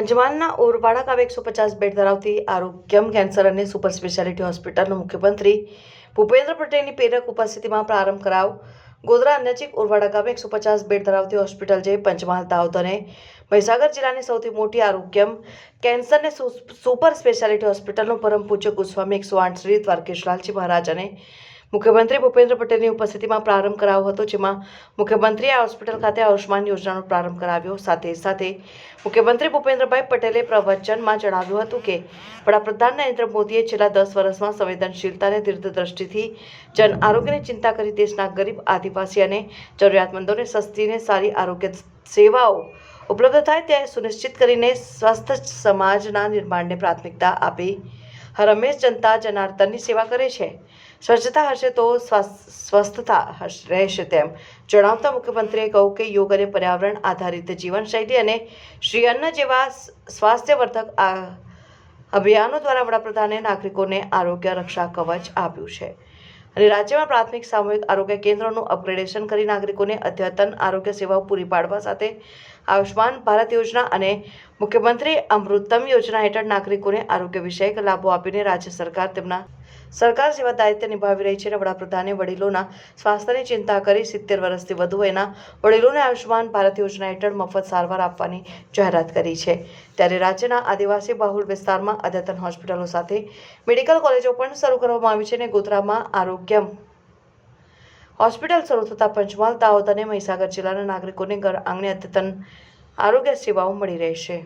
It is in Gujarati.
પંચમહાલના ઓરવાડા ગામે એકસો પચાસ બેડ ધરાવતી આરોગ્યમ કેન્સર અને સુપર સ્પેશિયાલિટી હોસ્પિટલનો મુખ્યમંત્રી ભૂપેન્દ્ર પટેલની પ્રેરક ઉપસ્થિતિમાં પ્રારંભ કરાવ. ગોધરા નજીક ઓરવાડા ગામે એકસો પચાસ બેડ ધરાવતી હોસ્પિટલ જે પંચમહાલ, દાહોદ અને મહીસાગર જિલ્લાની સૌથી મોટી આરોગ્યમ કેન્સર અને સુપર સ્પેશિયાલિટી હોસ્પિટલનો પરમ પૂજ્ય ગોસ્વામી એકસો આઠ શ્રી દ્વારકેશલાલજી મહારાજ અને મુખ્યમંત્રી ભૂપેન્દ્ર પટેલની ઉપસ્થિતિમાં પ્રારંભ કરાવ્યો હતો, જેમાં મુખ્યમંત્રીએ આ હોસ્પિટલ ખાતે આયુષ્માન યોજનાનો પ્રારંભ કરાવ્યો. સાથે સાથે મુખ્યમંત્રી ભૂપેન્દ્રભાઈ પટેલે પ્રવચનમાં જણાવ્યું હતું કે, વડાપ્રધાન નરેન્દ્ર મોદીએ છેલ્લા દસ વર્ષમાં સંવેદનશીલતા અને દીર્ઘદ્રષ્ટિથી, જન આરોગ્યની ચિંતા કરી દેશના ગરીબ, આદિવાસી અને જરૂરિયાતમંદોને સસ્તી અને સારી આરોગ્ય સેવાઓ ઉપલબ્ધ થાય, તે સુનિશ્ચિત કરીને સ્વસ્થ સમાજના નિર્માણને પ્રાથમિકતા આપી હરમેશ જનતા જનાર્દનની સેવા કરે છે. સ્વચ્છતા હશે તો સ્વસ્થ- સ્વસ્થતા રહેશે તેમ જણાવતા મુખ્યમંત્રીએ કહ્યું કે યોગ અને પર્યાવરણ આધારિત જીવનશૈલી અને શ્રી અન્ન જેવા સ્વાસ્થ્યવર્ધક આ અભિયાનો દ્વારા વડાપ્રધાને નાગરિકોને આરોગ્ય રક્ષા કવચ આપ્યું છે. અને રાજ્યમાં પ્રાથમિક સામૂહિક આરોગ્ય કેન્દ્રોનું અપગ્રેડેશન કરી નાગરિકોને અદ્યતન આરોગ્ય સેવાઓ પૂરી પાડવા સાથે આયુષ્માન ભારત યોજના અને મુખ્યમંત્રી અમૃતમ યોજના હેઠળ નાગરિકોને આરોગ્ય વિષયક લાભો આપીને રાજ્ય સરકાર તેમના સરકાર સેવા દાયિત્વ નિભાવી રહી છે. અને વડાપ્રધાને વડીલોના સ્વાસ્થ્યની ચિંતા કરી સિત્તેર વર્ષથી વધુ એના વડીલોને આયુષ્યમાન ભારત યોજના હેઠળ મફત સારવાર આપવાની જાહેરાત કરી છે. ત્યારે રાજ્યના આદિવાસી બહુલ વિસ્તારમાં અદ્યતન હોસ્પિટલો સાથે મેડિકલ કોલેજો પણ શરૂ કરવામાં આવી છે અને ગોધરામાં આરોગ્ય હોસ્પિટલ શરૂ થતાં પંચમહાલ, દાહોદ અને મહીસાગર જિલ્લાના નાગરિકોને ઘર આંગણે અદ્યતન આરોગ્ય સેવાઓ મળી રહેશે.